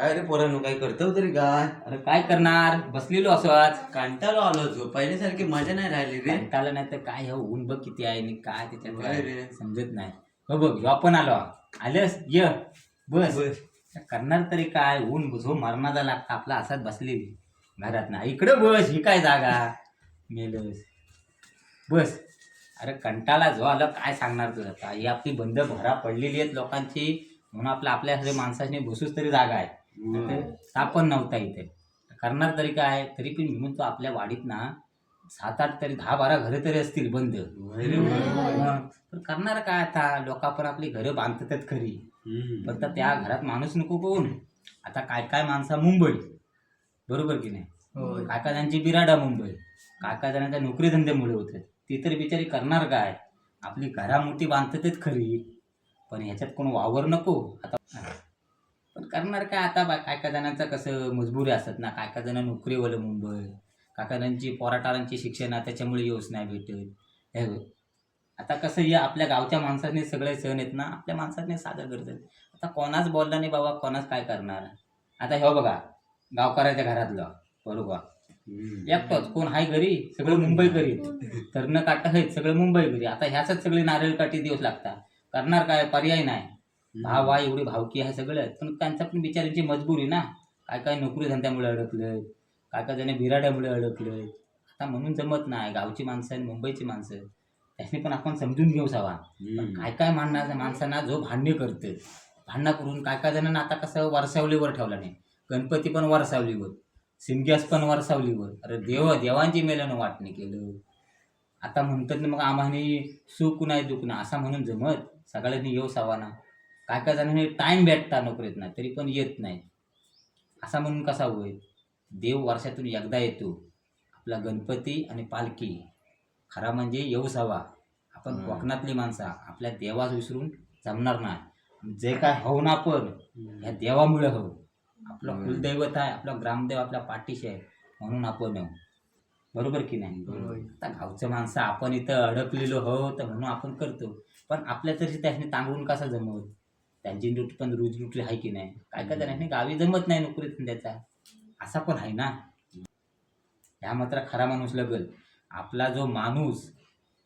काय रे पोरांनो काय करतो तरी काय? अरे काय करणार? बसलेलो असो आज. कंटाळो आलो जो पहिल्यासारखी मजा नाही राहिली रे. कंटाळलं नाही तर काय? हे ऊन बघ किती आहे आणि काय त्याच्यात काय रे. समजत नाही. हो बघ ह्यो आपण आलो. आलंस? ये. बस. बस. करणार तरी काय? ऊन झो मरणाचा लागता आपला असाच बसलेली. घरात ना. इकडं बस ही काय जागा? मेलस. बस. अरे कंटाळा जो आलं काय सांगणार तुला? आता ही आपली बंद घरा पडलेली आहेत लोकांची. म्हणून आपल्या आपल्या माणसाने बसूच तरी जागा आहे. तर ताप पण नव्हता इथे. करणार तरी काय तरी पण मी म्हणतो आपल्या वाडीत ना सात आठ तरी दहा बारा घरं तरी असतील बंद. करणार काय आता? लोक पण आपली घरं बांधतात खरी. पण तर त्या घरात माणूस नको कोण आता काय काय माणसा मुंबई. बरोबर की नाही? काय काय जणांची बिराडा मुंबई. काय काय जणांच्या नोकरी धंद्यामुळे होते. ती तर बिचारी करणार काय? आपली घरा मोठी बांधतातच खरी. पण ह्याच्यात कोण वावर नको. आता करणार काय आता? बा- काय काय जणांचं कसं मजबुरी असतात ना? काय काय जण नोकरीवालं मुंबई काय काय जणांची पोराटारांची शिक्षण आहे त्याच्यामुळे येऊच नाही भेटत. हे. आता कसं हे आपल्या गावच्या माणसाने सगळे सण आहेत ना आपल्या माणसाने सादर करतात आता कोणाच बोलला नाही बाबा कोणाच काय करणार? आता हे बघा गावकऱ्याच्या घरातलं बरोबर. एकटोच. कोण हाय घरी? सगळं मुंबई घरी तरण काटा आहेत सगळं मुंबई घरी. आता ह्याच सगळे नारळ काठी दिवस लागतात. करणार काय? पर्याय नाही. भाव आहे एवढी भावकी आहे सगळं. पण त्यांचा पण बिचाऱ्यांची मजबुरी ना काय काय नोकरी धंद्यामुळे अडकलं काय काय जण बिराड्यामुळे अडकलं आता म्हणून जमत नाही गावची माणसं आणि मुंबईची माणसं. त्याने पण आपण समजून घेऊ सावा. काय काय मांडणार माणसांना जो भांडणे करते भांडणं करून काय काय जणांना आता कसं वरसावलीवर ठेवला नाही. गणपती पण वरसावलीवर सिंग्यास पण वरसावलीवर. अरे देव देवांची मेल्यानं वाटणे केलं. आता म्हणतात ना मग आम्हाने सुख नाही दुख ना असा म्हणून जमत. सगळ्यांनी येऊ सावाना. काय काय जणांनी टाईम भेटता नोकरीत नाही तरी पण येत नाही. असा म्हणून कसा होईल? देव वर्षातून एकदा येतो. आपला गणपती आणि पालखी खरा म्हणजे येऊस हवा आपण. कोकणातली माणसं आपल्या देवास विसरून जमणार नाही. जे काय हो ना आपण ह्या देवामुळे हो आपलं. कुलदैवत आहे आपला ग्रामदेव आपल्या पाठीशी आहे म्हणून आपण हो बरोबर की नाही? बरोबर. आता गावचं माणसं आपण इथं अडकलेलो हो तर म्हणून आपण करतो. पण आपल्या तरी त्याने तांगून कसा जमवत त्यांची लूट पण रोज लुटली आहे की नाही? काय काय जणांनी गावी जमत नाही नोकरी धंद्याचा. असा पण आहे ना? ह्या मात्र खरा माणूस लगल. आपला जो माणूस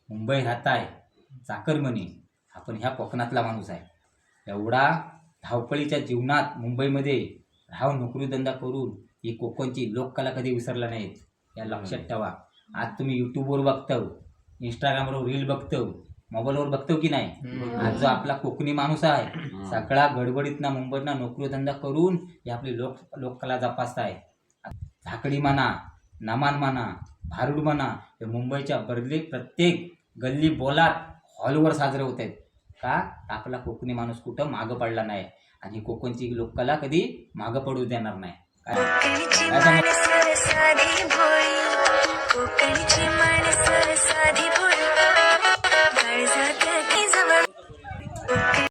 मुंबई राहत आहे चाकरमनी आपण ह्या कोकणातला माणूस आहे. एवढा धावपळीच्या जीवनात मुंबईमध्ये राहून नोकरीधंदा करून ही कोकणची लोककला कधी विसरला नाहीत? या लक्षात ठेवा. आज तुम्ही यूट्यूबवर बघतो इंस्टाग्रामवर रील बघतो मोबाईलवर बघतो की नाही? आज जो आपला कोकणी माणूस आहे. सगळा गडबडीतना मुंबईतना नोकरीधंदा करून ही आपली लोक लोककला जपासताय. झाकडी म्हणा नमान म्हणा भारूड म्हणा हे मुंबईच्या बर्ली प्रत्येक गल्ली बोलात हॉलवर साजरे होत आहेत. का? आपला कोकणी माणूस कुठं मागं पडला नाही आणि कोकणची लोककला कधी मागं पडू देणार नाही.